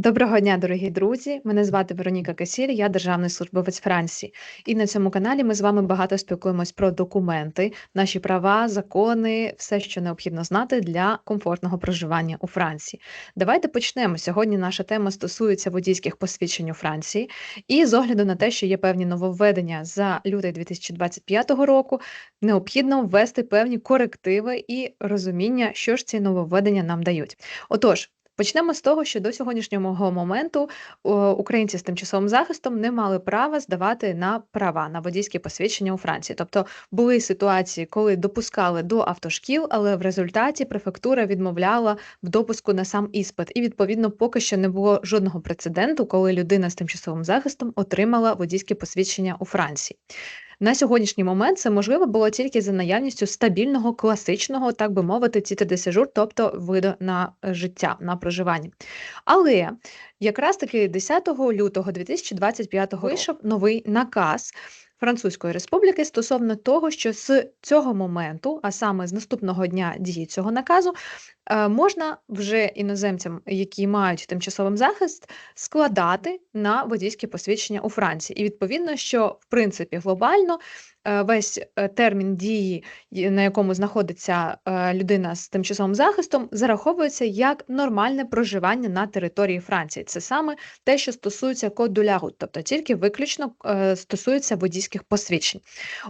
Доброго дня, дорогі друзі! Мене звати Вероніка Касіль, я державний службовець Франції. І на цьому каналі ми з вами багато спілкуємось про документи, наші права, закони, все, що необхідно знати для комфортного проживання у Франції. Давайте почнемо. Сьогодні наша тема стосується водійських посвідчень у Франції, і з огляду на те, що є певні нововведення за лютий 2025 року, необхідно ввести певні корективи і розуміння, що ж ці нововведення нам дають. Отож. Почнемо з того, що до сьогоднішнього моменту українці з тимчасовим захистом не мали права здавати на права на водійські посвідчення у Франції. Тобто були ситуації, коли допускали до автошкіл, але в результаті префектура відмовляла в допуску на сам іспит. І відповідно поки що не було жодного прецеденту, коли людина з тимчасовим захистом отримала водійське посвідчення у Франції. На сьогоднішній момент це можливо було тільки за наявністю стабільного, класичного, так би мовити, тіти десяжур, тобто виду на життя, на проживання. Але якраз таки 10 лютого 2025 року вийшов новий наказ. Французької республіки стосовно того, що з цього моменту, а саме з наступного дня дії цього наказу, е, можна вже іноземцям, які мають тимчасовий захист, складати на водійське посвідчення у Франції. І відповідно, що в принципі глобально весь е, термін дії, на якому знаходиться е, людина з тимчасовим захистом, зараховується як нормальне проживання на території Франції. Це саме те, що стосується коду лягу, тобто тільки виключно стосується водійських посвідчень.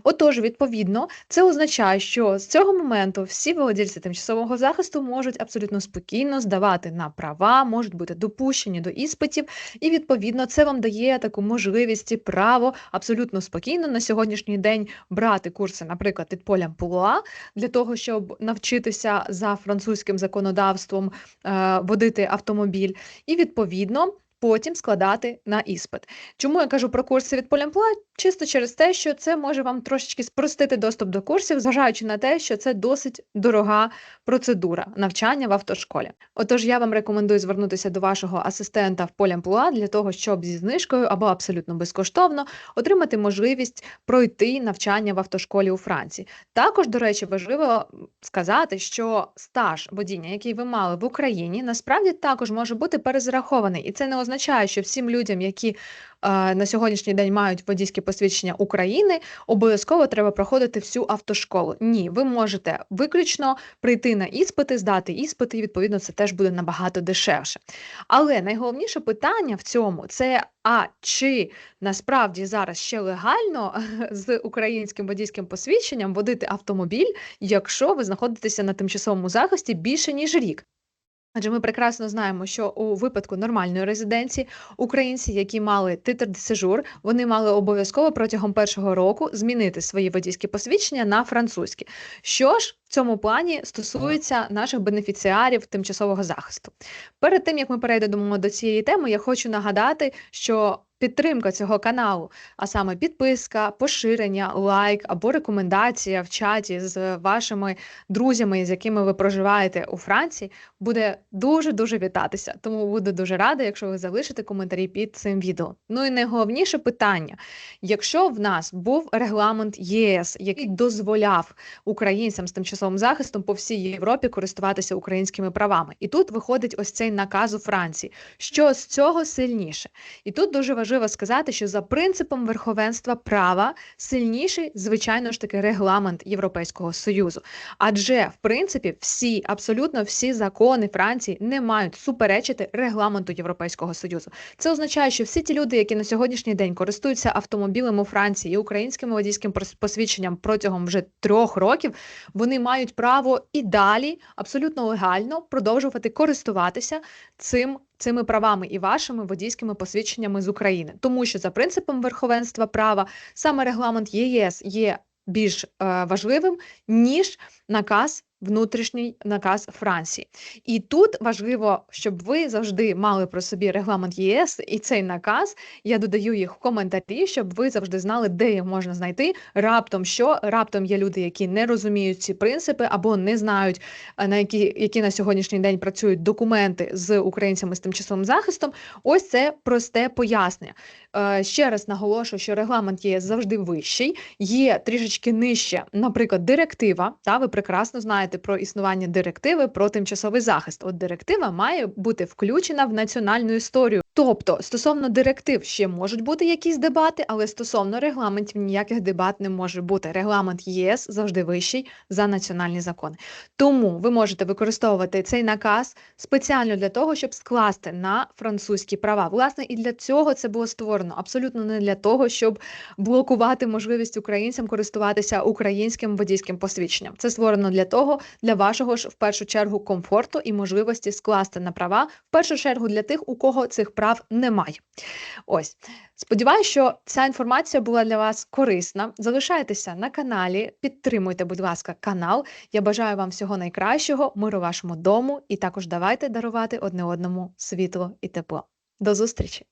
Отож, відповідно, це означає, що з цього моменту всі володільці тимчасового захисту можуть абсолютно спокійно здавати на права, можуть бути допущені до іспитів, і відповідно це вам дає таку можливість і право абсолютно спокійно на сьогоднішній день брати курси, наприклад, від поля Пула, для того, щоб навчитися за французьким законодавством е, водити автомобіль, і відповідно потім складати на іспит. Чому я кажу про курси від Полямпла? Чисто через те, що це може вам трошечки спростити доступ до курсів, зважаючи на те, що це досить дорога процедура навчання в автошколі. Отож, я вам рекомендую звернутися до вашого асистента в Полямпла для того, щоб зі знижкою або абсолютно безкоштовно отримати можливість пройти навчання в автошколі у Франції. Також, до речі, важливо сказати, що стаж водіння, який ви мали в Україні, насправді також може бути перезарахований, і це не означає, означає, що всім людям, які е, на сьогоднішній день мають водійське посвідчення України, обов'язково треба проходити всю автошколу. Ні, ви можете виключно прийти на іспити, здати іспити, і відповідно це теж буде набагато дешевше. Але найголовніше питання в цьому це а чи насправді зараз ще легально з українським водійським посвідченням водити автомобіль, якщо ви знаходитеся на тимчасовому захисті більше ніж рік. Адже ми прекрасно знаємо, що у випадку нормальної резиденції українці, які мали титр де сежур, вони мали обов'язково протягом першого року змінити свої водійські посвідчення на французькі. Що ж в цьому плані стосується наших бенефіціарів тимчасового захисту? Перед тим як ми перейдемо до цієї теми, я хочу нагадати, що Підтримка цього каналу, а саме підписка, поширення, лайк або рекомендація в чаті з вашими друзями, з якими ви проживаєте у Франції, буде дуже-дуже вітатися. Тому буду дуже рада, якщо ви залишите коментарі під цим відео. Ну і найголовніше питання: якщо в нас був регламент ЄС, який дозволяв українцям з тимчасовим захистом по всій Європі користуватися українськими правами, і тут виходить ось цей наказ у Франції, що з цього сильніше, і тут дуже важливо важливо сказати, що за принципом верховенства права сильніший, звичайно ж таки, регламент Європейського союзу. Адже в принципі всі, абсолютно всі закони Франції не мають суперечити регламенту Європейського союзу. Це означає, що всі ті люди, які на сьогоднішній день користуються автомобілем у Франції і українським водійським посвідченням протягом вже трьох років, вони мають право і далі абсолютно легально продовжувати користуватися цим цими правами і вашими водійськими посвідченнями з України, тому що за принципом верховенства права саме регламент ЄС є більш е, важливим ніж наказ внутрішній наказ Франції. І тут важливо, щоб ви завжди мали про собі регламент ЄС і цей наказ. Я додаю їх в коментарі, щоб ви завжди знали, де їх можна знайти. Раптом що раптом є люди, які не розуміють ці принципи або не знають, на які які на сьогоднішній день працюють документи з українцями з тимчасовим захистом. Ось це просте пояснення. Е, ще раз наголошую, що регламент ЄС завжди вищий, є трішечки нижче, наприклад, директива. Та ви прекрасно знаєте знаєте про існування директиви про тимчасовий захист. От директива має бути включена в національну історію. Тобто, стосовно директив ще можуть бути якісь дебати, але стосовно регламентів ніяких дебат не може бути. Регламент ЄС завжди вищий за національні закони. Тому ви можете використовувати цей наказ спеціально для того, щоб скласти на французькі права. Власне, і для цього це було створено. Абсолютно не для того, щоб блокувати можливість українцям користуватися українським водійським посвідченням. Це створено для того, для вашого ж в першу чергу комфорту і можливості скласти на права, в першу чергу для тих, у кого цих прав немає. Ось сподіваюся, що ця інформація була для вас корисна. Залишайтеся на каналі, підтримуйте, будь ласка, канал. Я бажаю вам всього найкращого, миру вашому дому, і також давайте дарувати одне одному світло і тепло. До зустрічі!